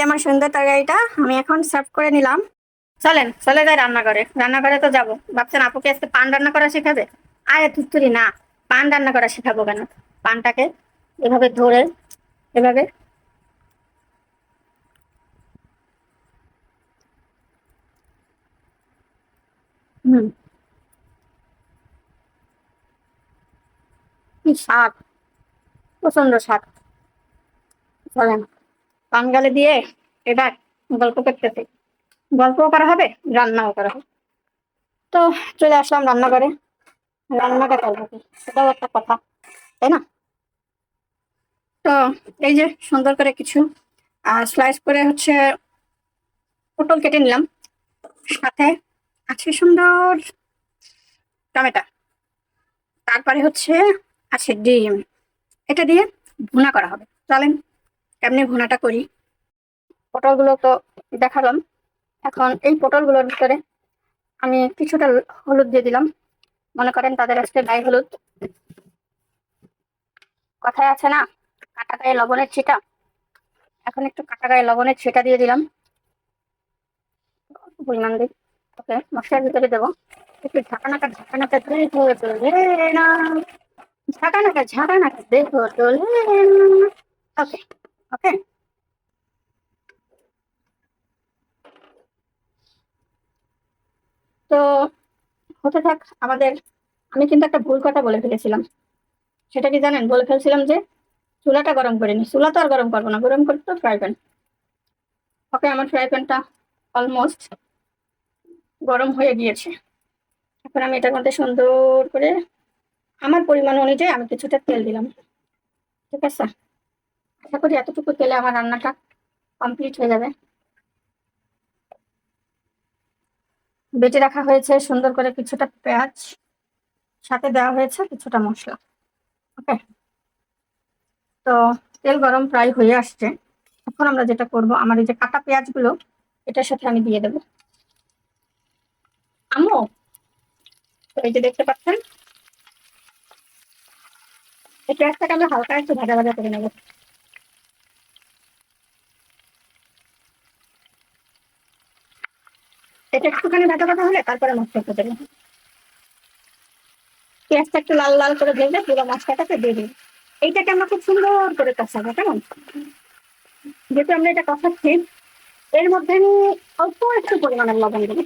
এই আমার সুন্দর তরকারিটা আমি এখন সার্ভ করে নিলাম। চলেন, চলে যাই রান্নাঘরে। রান্নাঘরে তো যাব। ভাবছেন আপুকে আজকে পান রান্না করা শেখাবে? আরে তুত্তুরি না, পান রান্না করা শেখাবো কেন? পানটাকে এভাবে ধরে, এভাবে। হুম। কি স্বাদ প্রচণ্ড স্বাদ। চলেন। পান গালে দিয়ে এবার গল্প করতেছে। গল্পও করা হবে, রান্নাও করা হবে। তো চলে আসলাম রান্নাঘরে। রান্নাটা করব সেটাও একটা কথা, তাই না? তো এই যে সুন্দর করে কিছু আর স্লাইস করে হচ্ছে পটল কেটে নিলাম। সাথে আছে সুন্দর টমেটো। তারপরে হচ্ছে আছে ডিম। এটা দিয়ে ভুনা করা হবে। চলেন কেমনি ঘোনাটা করি? পটলগুলো তো দেখালাম। এখন এই পটলগুলোর ভিতরে আমি কিছুটা হলুদ দিয়ে দিলাম। মনে করেন তাদের আজকে গায়ে হলুদ। কথায় আছে না, কাটা গায়ে লবণের ছিটা। এখন একটু কাটা গায়ে লবণের ছিটা দিয়ে দিলাম। পরিমাণ দিই। ওকে, মশলার ভিতরে দেবো। একটু ঝাঁকানাকা ঝাঁকানাকা দেখো তোলে না ঝাঁকানাকা ঝাঁকানাকা দেখো ওকে। ওকে তো হতে থাক, আমাদের, আমি কিন্তু একটা ভুল কথা বলে ফেলেছিলাম। সেটা কি জানেন? বলে ফেলছিলাম যে চুলাটা গরম করে নি। চুলা তো আর গরম করব না, গরম করতে তো ফ্রাই প্যান ওকে আমার ফ্রাই প্যানটা অলমোস্ট গরম হয়ে গিয়েছে। এখন আমি এটার মধ্যে সুন্দর করে, আমার পরিমাণ অনুযায়ী আমি কিছুটা তেল দিলাম। ঠিক আছে? আশা করি এতটুকু তেলে আমার রান্নাটা কমপ্লিট হয়ে যাবে। বেটে রাখা হয়েছে সুন্দর করে কিছুটা পেঁয়াজ, সাথে দেওয়া হয়েছে কিছুটা মশলা। ওকে তো তেল গরম প্রায় হয়ে আসছে। এখন আমরা যেটা করব, আমার এই যে কাটা পেঁয়াজগুলো, এটার সাথে আমি দিয়ে দেব। আমো, তো এই যে দেখতে পাচ্ছেন? এই পেঁয়াজটাকে আমরা হালকা একটু ভাজা ভাজা করে নেব। এটা একটুখানি ভাজা ভাজা হলে তারপরে মশলাটা দেবে। পেঁয়াজটা একটু লাল লাল করে ভেজে পুরো মশলাটাকে দেবে। এইটাকে আমরা খুব সুন্দর করে কষাবো, কেমন? যেহেতু আমরা এটা কষাচ্ছি, এর মধ্যে আমি অল্প একটু পরিমাণের লবণ দেবো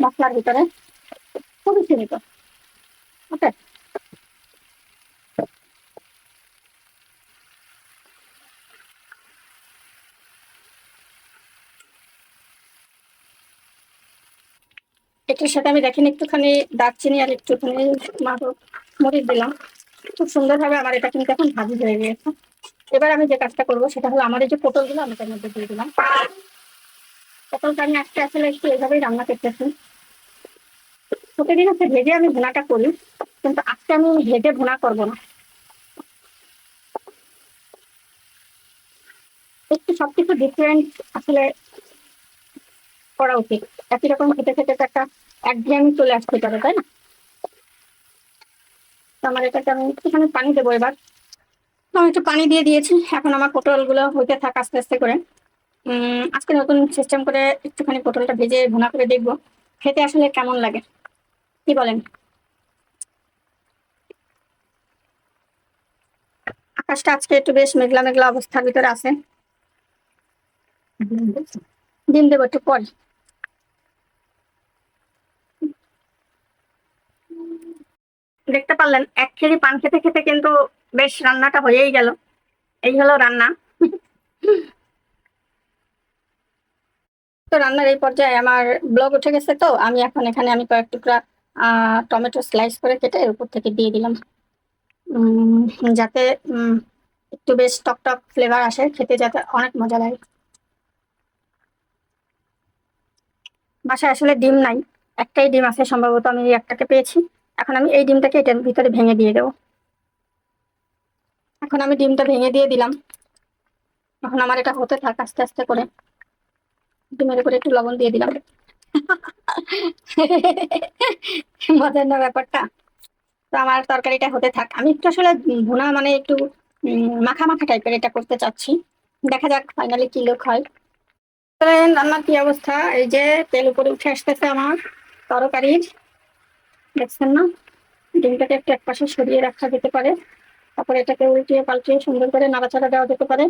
মশলার ভিতরে। খুবই সীমিত। ওকে? এটার সাথে আমি দেখেন একটুখানি দারচিনি আর একটুখানি মরিচ দিলাম। খুব সুন্দরভাবে আমার এটা কিন্তু এখন ভাজি হয়ে গিয়েছে। এবার আমি যে কাজটা করব সেটা হলো আমার এই যে পটলগুলো আমি তার মধ্যে দিয়ে দিলাম। পটলটা আমি আজকে আসলে একটু এভাবেই রান্না করতেছি। প্রতিদিন হচ্ছে ভেজে আমি ভুনাটা করি, কিন্তু আজকে আমি ভেজে ভুনা করব না। একটু সবকিছু ডিফারেন্ট আসলে করা উচিত। একই রকম খেতে খেতে তো একটা একঘেয়েমি চলে আসতে পারে, তাই না? আমার এটাকে আমি একটুখানি পানি দেবো এবার। আমি একটু পানি দিয়ে দিয়েছি, এখন আমার পটলগুলো হইতে থাক আস্তে আস্তে করে। আজকে নতুন সিস্টেম করে একটুখানি পটলটা ভেজে ভুনা করে দেখব, খেতে আসলে কেমন লাগে? কি বলেন? আকাশটা আজকে একটু বেশ মেঘলা মেঘলা অবস্থার ভিতরে আছে। ডিম দেবো একটু পর। দেখতে পারলেন, এক কেজি পান খেতে খেতে কিন্তু বেশ রান্নাটা হয়েই গেল। এই হলো রান্না। তো রান্নার এই পর্যায়ে আমার ব্লগ উঠে গেছে তো, আমি এখন এখানে আমি কয়েক টুকরা টমেটো স্লাইস করে কেটে এর উপর থেকে দিয়ে দিলাম। যাতে একটু বেশ টক টক ফ্লেভার আসে, খেতে যাতে অনেক মজা লাগে। বাসায় আসলে ডিম নাই, একটাই ডিম আছে, সম্ভবত আমি একটাকে পেয়েছি। এখন আমি এই ডিমটাকে এটার ভিতরে ভেঙে দিয়ে দেবো। এখন আমি ডিমটা ভেঙে দিয়ে দিলাম। এখন আমার এটা হতে থাক আস্তে আস্তে করে। ডিমের উপরে একটু লবণ দিয়ে দিলাম। মজার না ব্যাপারটা? তো আমার তরকারিটা হতে থাক। আমি একটু আসলে ভুনা মানে একটু মাখা মাখা টাইপের এটা করতে চাচ্ছি। দেখা যাক ফাইনালি কি লোক হয়। রান্নার কি অবস্থা? এই যে তেল উপরে উঠে আসতেছে আমার তরকারির। দেখছেন না? ডিমটাকে একটু এক পাশে সরিয়ে রাখা যেতে পারে। তারপরে এটাকে উল্টিয়ে পাল্টিয়ে সুন্দর করে নাড়াচাড়া দেওয়া যেতে পারে।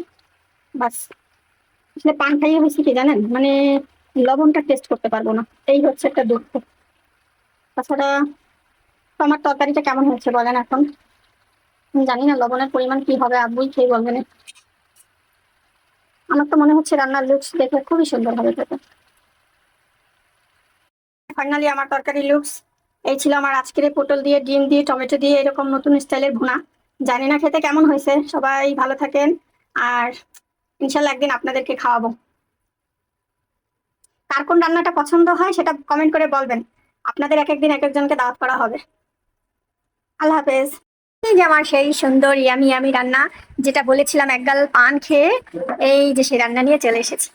বাস। আসলে পান খাইয়ে হয়েছে কি জানেন? মানে লবণটা টেস্ট করতে পারব না। এই হচ্ছে একটা দুঃখ। তাছাড়া আমার তরকারিটা কেমন হয়েছে বলেন এখন? জানি না লবণের পরিমাণ কি হবে, আব্বুই খেয়ে বলবেন। আমার তো মনে হচ্ছে রান্নার লুকস দেখে খুবই সুন্দর হবে খেতে। ফাইনালি আমার তরকারি লুকস এই ছিল আমার আজকের পটল দিয়ে, ডিম দিয়ে, টমেটো দিয়ে এরকম নতুন স্টাইলের ভুনা। জানি না খেতে কেমন হয়েছে, সবাই ভালো থাকেন। আর ইনশাল্লাহ একদিন আপনাদেরকে খাওয়াবো। কার কোন রান্নাটা পছন্দ হয় সেটা কমেন্ট করে বলবেন। আপনাদের এক একদিন এক একজনকে দাওয়াত করা হবে। আল্লাহ হাফেজ। এই যে আমার সেই সুন্দর ইয়ামি ইয়ামি রান্না, যেটা বলেছিলাম একগাল পান খেয়ে, এই যে সেই রান্না নিয়ে চলে এসেছি।